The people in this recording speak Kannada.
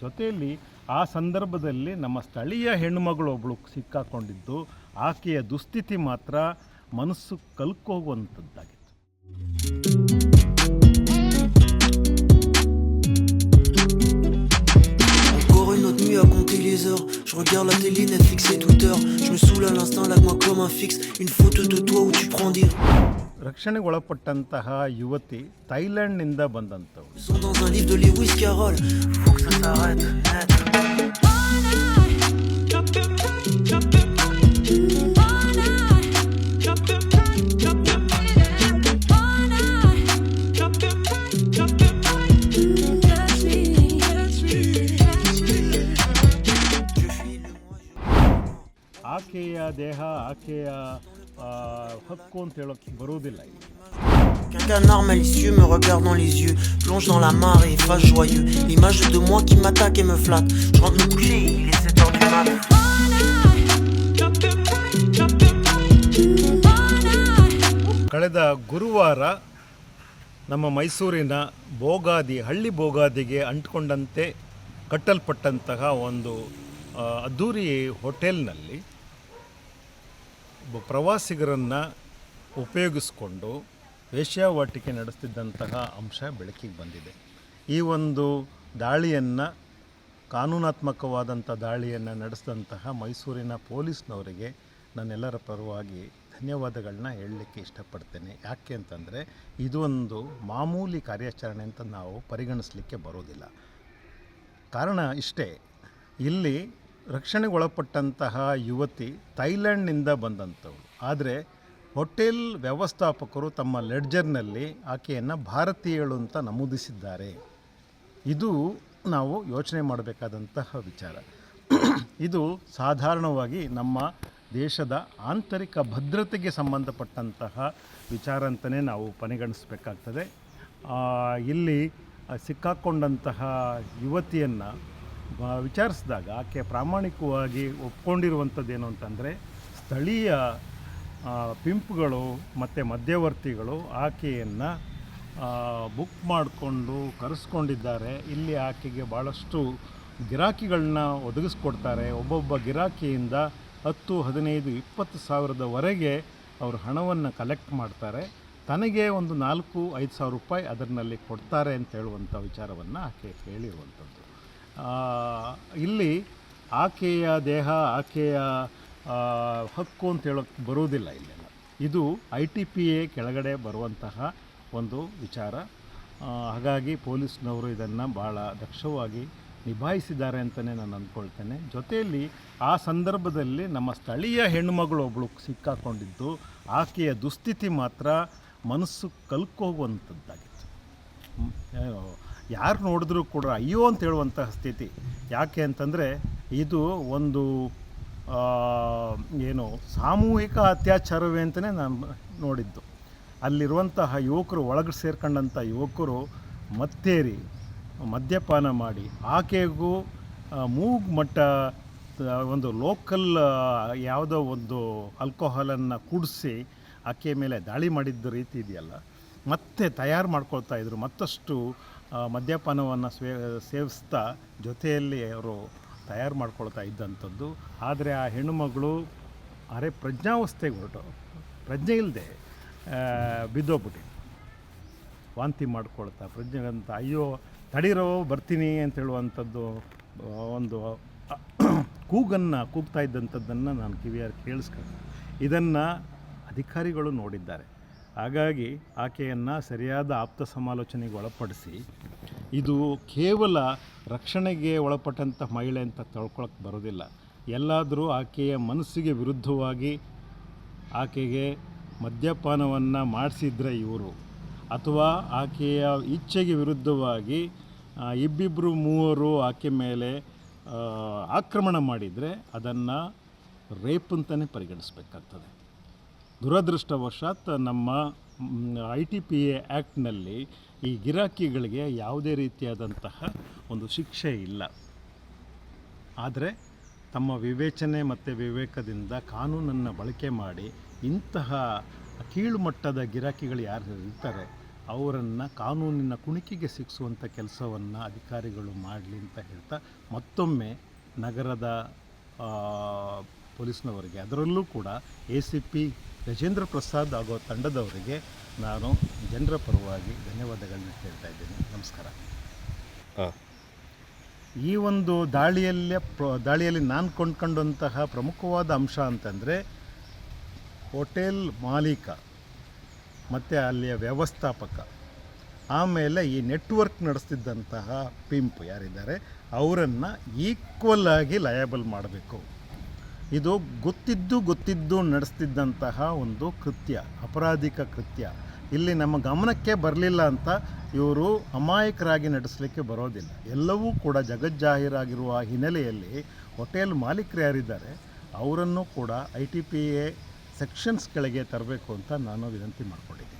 ಜೊತೆಯಲ್ಲಿ ಆ ಸಂದರ್ಭದಲ್ಲಿ ನಮ್ಮ ಸ್ಥಳೀಯ ಹೆಣ್ಣುಮಗಳು ಒಬ್ಬಳು ಸಿಕ್ಕಾಕೊಂಡಿದ್ದು ಆಕೆಯ ದುಸ್ಥಿತಿ ಮಾತ್ರ ಮನಸ್ಸು ಕಲ್ಕೋಗುವಂಥದ್ದಾಗಿತ್ತು à compter les heures. Je regarde. ರಕ್ಷಣೆಗೆ ಒಳಪಟ್ಟಂತಹ ಯುವತಿ ಥೈಲ್ಯಾಂಡ್ನಿಂದ ಬಂದಂಥವುಳಿ ಉಚ್ಯು ಆಕೆಯ ದೇಹ ಆಕೆಯ ಹಕ್ಕು ಅಂತ ಹೇಳೋಕ್ಕೆ ಬರುವುದಿಲ್ಲ ಇಲ್ಲಿ Qu'un canard malicieux me regarde dans les yeux, plonge dans la mare et face joyeux. L'image de moi qui m'attaque et me flatte. Je rentre me coucher, il est 7 heures du mat. ಕಳೆದ ಗುರುವಾರ ನಮ್ಮ ಮೈಸೂರಿನ ಬೋಗಾದಿ ಹಳ್ಳಿ ಬೋಗಾದಿಗೆ ಅಂಟಿಕೊಂಡಂತೆ ಕಟ್ಟಲ್ಪಟ್ಟಂತಹ ಒಂದು ಅದ್ಧೂರಿ ಹೋಟೆಲ್ನಲ್ಲಿ ಪ್ರವಾಸಿಗರನ್ನು ಉಪಯೋಗಿಸಿಕೊಂಡು ವೇಶ್ಯಾವಾಟಿಕೆ ನಡೆಸ್ತಿದ್ದಂತಹ ಅಂಶ ಬೆಳಕಿಗೆ ಬಂದಿದೆ. ಈ ಒಂದು ದಾಳಿಯನ್ನು ಕಾನೂನಾತ್ಮಕವಾದಂಥ ದಾಳಿಯನ್ನು ನಡೆಸಿದಂತಹ ಮೈಸೂರಿನ ಪೊಲೀಸ್ನವರಿಗೆ ನಾನೆಲ್ಲರ ಪರವಾಗಿ ಧನ್ಯವಾದಗಳನ್ನ ಹೇಳಲಿಕ್ಕೆ ಇಷ್ಟಪಡ್ತೇನೆ. ಯಾಕೆ ಅಂತಂದರೆ ಇದೊಂದು ಮಾಮೂಲಿ ಕಾರ್ಯಾಚರಣೆ ಅಂತ ನಾವು ಪರಿಗಣಿಸಲಿಕ್ಕೆ ಬರೋದಿಲ್ಲ. ಕಾರಣ ಇಷ್ಟೇ, ಇಲ್ಲಿ ರಕ್ಷಣೆಗೆ ಒಳಪಟ್ಟಂತಹ ಯುವತಿ ಥೈಲ್ಯಾಂಡ್ನಿಂದ ಬಂದಂಥವಳು. ಆದರೆ ಹೋಟೆಲ್ ವ್ಯವಸ್ಥಾಪಕರು ತಮ್ಮ ಲೆಡ್ಜರ್ನಲ್ಲಿ ಆಕೆಯನ್ನು ಭಾರತೀಯಳು ಅಂತ ನಮೂದಿಸಿದ್ದಾರೆ. ಇದು ನಾವು ಯೋಚನೆ ಮಾಡಬೇಕಾದಂತಹ ವಿಚಾರ. ಇದು ಸಾಧಾರಣವಾಗಿ ನಮ್ಮ ದೇಶದ ಆಂತರಿಕ ಭದ್ರತೆಗೆ ಸಂಬಂಧಪಟ್ಟಂತಹ ವಿಚಾರ ಅಂತಲೇ ನಾವು ಪರಿಗಣಿಸಬೇಕಾಗ್ತದೆ. ಇಲ್ಲಿ ಸಿಕ್ಕಾಕೊಂಡಂತಹ ಯುವತಿಯನ್ನು ವಿಚಾರಿಸಿದಾಗ ಆಕೆ ಪ್ರಾಮಾಣಿಕವಾಗಿ ಒಪ್ಕೊಂಡಿರುವಂಥದ್ದೇನು ಅಂತಂದರೆ, ಸ್ಥಳೀಯ ಪಿಂಪ್ಗಳು ಮತ್ತು ಮಧ್ಯವರ್ತಿಗಳು ಆಕೆಯನ್ನು ಬುಕ್ ಮಾಡಿಕೊಂಡು ಕರೆಸ್ಕೊಂಡಿದ್ದಾರೆ. ಇಲ್ಲಿ ಆಕೆಗೆ ಭಾಳಷ್ಟು ಗಿರಾಕಿಗಳನ್ನ ಒದಗಿಸ್ಕೊಡ್ತಾರೆ. ಒಬ್ಬೊಬ್ಬ ಗಿರಾಕಿಯಿಂದ ಹತ್ತು, ಹದಿನೈದು, ಇಪ್ಪತ್ತು ಸಾವಿರದವರೆಗೆ ಅವರು ಹಣವನ್ನು ಕಲೆಕ್ಟ್ ಮಾಡ್ತಾರೆ. ತನಗೆ ಒಂದು ನಾಲ್ಕು, ಐದು ಸಾವಿರ ರೂಪಾಯಿ ಅದರಲ್ಲಿ ಕೊಡ್ತಾರೆ ಅಂತ ಹೇಳುವಂಥ ವಿಚಾರವನ್ನು ಆಕೆ ಹೇಳಿರುವಂಥದ್ದು. ಇಲ್ಲಿ ಆಕೆಯ ದೇಹ, ಆಕೆಯ ಹಕ್ಕು ಅಂತ ಹೇಳೋಕ್ಕೆ ಬರೋದಿಲ್ಲ ಇಲ್ಲೆಲ್ಲ. ಇದು ಐ ಟಿ ಪಿ ಎ ಕೆಳಗಡೆ ಬರುವಂತಹ ಒಂದು ವಿಚಾರ. ಹಾಗಾಗಿ ಪೊಲೀಸ್ನವರು ಇದನ್ನು ಭಾಳ ದಕ್ಷವಾಗಿ ನಿಭಾಯಿಸಿದ್ದಾರೆ ಅಂತಲೇ ನಾನು ಅಂದ್ಕೊಳ್ತೇನೆ. ಜೊತೆಯಲ್ಲಿ ಆ ಸಂದರ್ಭದಲ್ಲಿ ನಮ್ಮ ಸ್ಥಳೀಯ ಹೆಣ್ಣುಮಗಳು ಒಬ್ಬಳು ಸಿಕ್ಕಾಕೊಂಡಿದ್ದು, ಆಕೆಯ ದುಸ್ಥಿತಿ ಮಾತ್ರ ಮನಸ್ಸು ಕಲ್ಕೋಗುವಂಥದ್ದಾಗಿತ್ತು ಯಾರು ನೋಡಿದ್ರೂ ಕೂಡ ಅಯ್ಯೋ ಅಂತ ಹೇಳುವಂತಹ ಸ್ಥಿತಿ. ಯಾಕೆ ಅಂತಂದರೆ ಇದು ಒಂದು ಏನು ಸಾಮೂಹಿಕ ಅತ್ಯಾಚಾರವೇ ಅಂತಲೇ ನಾನು ನೋಡಿದ್ದು. ಅಲ್ಲಿರುವಂತಹ ಯುವಕರು ಒಳಗೆ ಸೇರ್ಕೊಂಡಂಥ ಯುವಕರು ಮತ್ತೇರಿ, ಮದ್ಯಪಾನ ಮಾಡಿ, ಆಕೆಗೂ ಮೂಗ್ ಮಟ್ಟ ಒಂದು ಲೋಕಲ್ ಯಾವುದೋ ಒಂದು ಆಲ್ಕೋಹಾಲನ್ನು ಕುಡಿಸಿ ಆಕೆ ಮೇಲೆ ದಾಳಿ ಮಾಡಿದ್ದ ರೀತಿ ಇದೆಯಲ್ಲ. ಮತ್ತೆ ತಯಾರು ಮಾಡ್ಕೊಳ್ತಾ ಇದ್ರು. ಮತ್ತಷ್ಟು ಮದ್ಯಪಾನವನ್ನು ಸ್ವೇ, ಸೇವಿಸ್ತಾ ಜೊತೆಯಲ್ಲಿ ಅವರು ತಯಾರು ಮಾಡ್ಕೊಳ್ತಾ ಇದ್ದಂಥದ್ದು. ಆದರೆ ಆ ಹೆಣ್ಣುಮಗಳು ಅರೆ ಪ್ರಜ್ಞಾವಸ್ಥೆಗೆ ಹೊರಟು. ಪ್ರಜ್ಞೆ ಇಲ್ಲದೆ ಬಿದ್ದೋಗ್ಬಿಟ್ಟು ವಾಂತಿ ಮಾಡ್ಕೊಳ್ತಾ ಪ್ರಜ್ಞೆ ಅಂತ ಅಯ್ಯೋ, ತಡೀರೋ, ಬರ್ತೀನಿ ಅಂತ ಹೇಳುವಂಥದ್ದು ಒಂದು ಕೂಗನ್ನು, ಕೂಗ್ತಾ ಇದ್ದಂಥದ್ದನ್ನು ನಾನು ಕಿವಿಯಾರು ಕೇಳಿಸ್ಕೊಂಡು. ಇದನ್ನು ಅಧಿಕಾರಿಗಳು ನೋಡಿದ್ದಾರೆ. ಹಾಗಾಗಿ ಆಕೆಯನ್ನು ಸರಿಯಾದ ಆಪ್ತ ಸಮಾಲೋಚನೆಗೆ ಒಳಪಡಿಸಿ, ಇದು ಕೇವಲ ರಕ್ಷಣೆಗೆ ಒಳಪಟ್ಟಂಥ ಮಹಿಳೆ ಅಂತ ತಿಳ್ಕೊಳಕ್ಕೆ ಬರೋದಿಲ್ಲ. ಎಲ್ಲಾದರೂ ಆಕೆಯ ಮನಸ್ಸಿಗೆ ವಿರುದ್ಧವಾಗಿ ಆಕೆಗೆ ಮದ್ಯಪಾನವನ್ನು ಮಾಡಿಸಿದ್ರೆ ಇವರು. ಅಥವಾ ಆಕೆಯ ಇಚ್ಛೆಗೆ ವಿರುದ್ಧವಾಗಿ ಇಬ್ಬಿಬ್ಬರು ಮೂವರು ಆಕೆ ಮೇಲೆ ಆಕ್ರಮಣ ಮಾಡಿದರೆ ಅದನ್ನು ರೇಪ್ ಅಂತಲೇ ಪರಿಗಣಿಸಬೇಕಾಗ್ತದೆ. ದುರದೃಷ್ಟವಶಾತ್ ನಮ್ಮ ಐ ಟಿ ಪಿ ಎ ಆ್ಯಕ್ಟ್ನಲ್ಲಿ ಈ ಗಿರಾಕಿಗಳಿಗೆ ಯಾವುದೇ ರೀತಿಯಾದಂತಹ ಒಂದು ಶಿಕ್ಷೆ ಇಲ್ಲ. ಆದರೆ ತಮ್ಮ ವಿವೇಚನೆ ಮತ್ತು ವಿವೇಕದಿಂದ ಕಾನೂನನ್ನು ಬಳಕೆ ಮಾಡಿ ಇಂತಹ ಕೀಳುಮಟ್ಟದ ಗಿರಾಕಿಗಳು ಯಾರು ಇರ್ತಾರೆ, ಅವರನ್ನು ಕಾನೂನಿನ ಕುಣಿಕಿಗೆ ಸಿಕ್ಕಿಸುವಂಥ ಕೆಲಸವನ್ನು ಅಧಿಕಾರಿಗಳು ಮಾಡಲಿ ಅಂತ ಹೇಳ್ತಾ ಮತ್ತೊಮ್ಮೆ ನಗರದ ಪೊಲೀಸ್ನವರಿಗೆ, ಅದರಲ್ಲೂ ಕೂಡ A C P Gajendra Prasad ಆಗೋ ತಂಡದವರಿಗೆ ನಾನು ಜನರ ಪರವಾಗಿ ಧನ್ಯವಾದಗಳನ್ನ ಹೇಳ್ತಾ ಇದ್ದೀನಿ. ನಮಸ್ಕಾರ. ಈ ಒಂದು ದಾಳಿಯಲ್ಲೇ ಪ್ರ ದಾಳಿಯಲ್ಲಿ ನಾನು ಕೊಂಡ್ಕೊಂಡಂತಹ ಪ್ರಮುಖವಾದ ಅಂಶ ಅಂತಂದರೆ ಹೋಟೆಲ್ ಮಾಲೀಕ ಮತ್ತು ಅಲ್ಲಿಯ ವ್ಯವಸ್ಥಾಪಕ ಆಮೇಲೆ ಈ ನೆಟ್ವರ್ಕ್ ನಡೆಸ್ತಿದ್ದಂತಹ ಪಿಂಪ್ ಯಾರಿದ್ದಾರೆ ಅವರನ್ನು ಈಕ್ವಲ್ ಆಗಿ ಲಯಬಲ್ ಮಾಡಬೇಕು. ಇದು ಗೊತ್ತಿದ್ದು ಗೊತ್ತಿದ್ದು ನಡೆಸ್ತಿದ್ದಂತಹ ಒಂದು ಕೃತ್ಯ, ಅಪರಾಧಿಕ ಕೃತ್ಯ. ಇಲ್ಲಿ ನಮ್ಮ ಗಮನಕ್ಕೆ ಬರಲಿಲ್ಲ ಅಂತ ಇವರು ಅಮಾಯಕರಾಗಿ ನಡೆಸಲಿಕ್ಕೆ ಬರೋದಿಲ್ಲ. ಎಲ್ಲವೂ ಕೂಡ ಜಗಜ್ಜಾಹೀರಾಗಿರುವ ಹಿನ್ನೆಲೆಯಲ್ಲಿ ಹೋಟೆಲ್ ಮಾಲೀಕರು ಯಾರಿದ್ದಾರೆ, ಅವರನ್ನು ಕೂಡ I T P A sections ಕೆಳಗೆ ತರಬೇಕು ಅಂತ ನಾನು ವಿನಂತಿ ಮಾಡಿಕೊಂಡಿದ್ದೀನಿ.